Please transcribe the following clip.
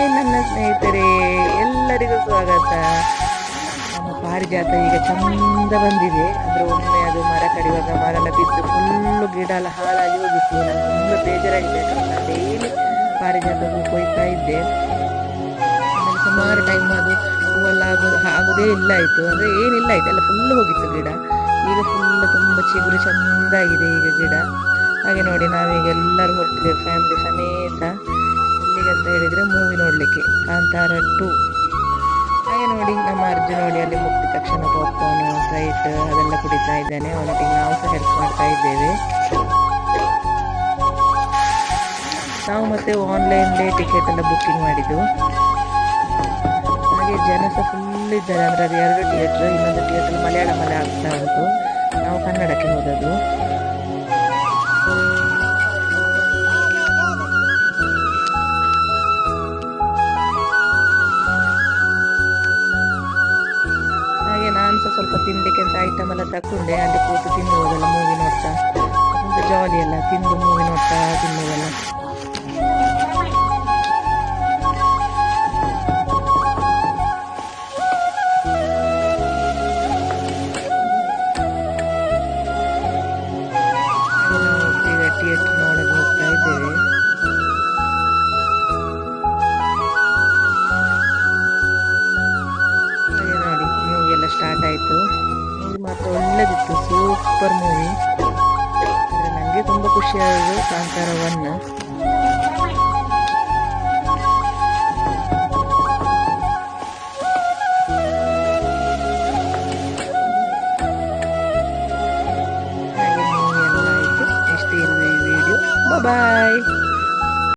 Hi ನನ್ನ ಸ್ನೇಹಿತರೆ, ಎಲ್ಲರಿಗೂ ಸ್ವಾಗತ. ನಮ್ಮ ಪಾರಿಜಾತ ಈಗ ಚಂದ ಬಂದಿದೆ. ಅಂದ್ರೆ ಒಮ್ಮೆ ಅದು ಮರ ಕಡಿಯುವಾಗ ಮರ ಎಲ್ಲ ಬಿದ್ದು ಫುಲ್ಲು ಗಿಡ ಎಲ್ಲ ಹಾಳಾಗಿ ಹೋಗಿತ್ತು. ತುಂಬ ಬೇಜಾರಾಗಿದೆ ಡೈಲಿ ಪಾರಿಜಾತ ಹೂ ಕೊಯ್ತಾ ಇದ್ದೆ. ಸುಮಾರು ಟೈಮ್ ಅದು ಹೂವೆಲ್ಲ ಆಗೋದು ಆಗೋದೇ ಇಲ್ಲ ಆಯಿತು. ಅಂದರೆ ಏನಿಲ್ಲ ಆಯ್ತು. ಎಲ್ಲ ಫುಲ್ ಹೋಗಿತ್ತು ಗಿಡ. ಈಗ ಫುಲ್ಲು ತುಂಬ ಚಿಗುರು ಚೆಂದಾಗಿದೆ ಈಗ ಗಿಡ. ಹಾಗೆ ನೋಡಿ ನಾವೀಗ ಎಲ್ಲರೂ ಹೊರಟಿದ್ದೇವೆ ಫ್ಯಾಮಿಲಿ ಸಮೇತ. ಅಂತ ಹೇಳಿದರೆ ಮೂವಿ ನೋಡಲಿಕ್ಕೆ. ಕಾಂತಾರ ಟು. ಹಾಗೆ ನೋಡಿ, ನಮ್ಮ ಅರ್ಜುನ್ ನೋಡಿ ಅಲ್ಲಿ ಮುಟ್ಟಿದ ತಕ್ಷಣ ಪಾಪ್ಕಾರ್ನ್ ಸ್ಪ್ರೈಟ್ ಅದೆಲ್ಲ ಕುಡಿತಾ ಇದ್ದಾನೆ. ಅವನಿಗೆ ನಾವು ಸಹ ಹೆಲ್ಪ್ ಮಾಡ್ತಾ ಇದ್ದೇವೆ. ನಾವು ಮತ್ತೆ ಆನ್ಲೈನ್ಲೇ ಟಿಕೆಟ್ ಎಲ್ಲ ಬುಕ್ಕಿಂಗ್ ಮಾಡಿದ್ದು. ಹಾಗೆ ಜನ ಸಹ ಫುಲ್ ಇದ್ದಾರೆ. ಅಂದರೆ ಅದು ಎರಡು ಥಿಯೇಟ್ರ್ ಇನ್ನೊಂದು ಥಿಯೇಟ್ರ್ ಮಲಯಾಳಮಲ್ಲಿ ಆಗ್ತಾ ಉಂಟು ನಾವು ಕನ್ನಡಕ್ಕೆ ಹೋದದ್ದು. ಸ್ವಲ್ಪ ತಿನ್ಲಿಕ್ಕೆ ಅಂತ ಐಟಮ್ ಎಲ್ಲ ತಕೊಂಡೆ ಅಲ್ಲಿ ಕೂತು ತಿನ್ನುವುದಲ್ಲ ಮೂವಿ ನೋಡ್ತಾ ಒಂದು ಜಾಲಿ ಎಲ್ಲ ತಿಂದು ಮೂವಿ ನೋಡ್ತಾ ತಿನ್ನುವುದಲ್ಲ ಮಾತ್ರ ಒಳ್ಳೆದಿತ್ತು ಸೂಪರ್ ಮೂವಿ ಅಂದರೆ ನನಗೆ ತುಂಬ ಖುಷಿಯಾಯಿತು ಕಾಂತಾರ ಒನ್ Bye-bye.